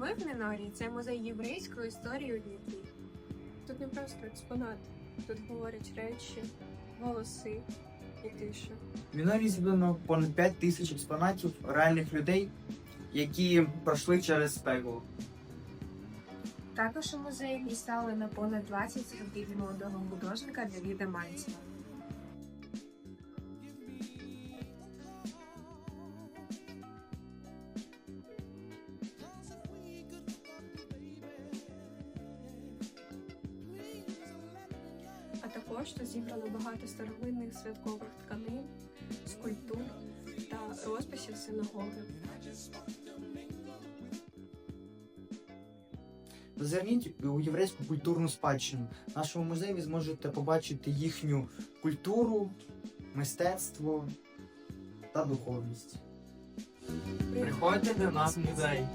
Ми в Мінорі це музей єврейської історії у Дніпрі. Тут не просто експонати, тут говорять речі, голоси і тиша. В Мінорі зібрано понад 5 тисяч експонатів реальних людей, які пройшли через пекло. Також у музеї дістали на понад 20 робіт молодого художника Давіда Мальцева. А також тут зібрано багато старовинних святкових тканин, скульптур та розписів синагоги. Зазирніть у єврейську культурну спадщину. В нашому музеї ви зможете побачити їхню культуру, мистецтво та духовність. Приходьте до нас в музей.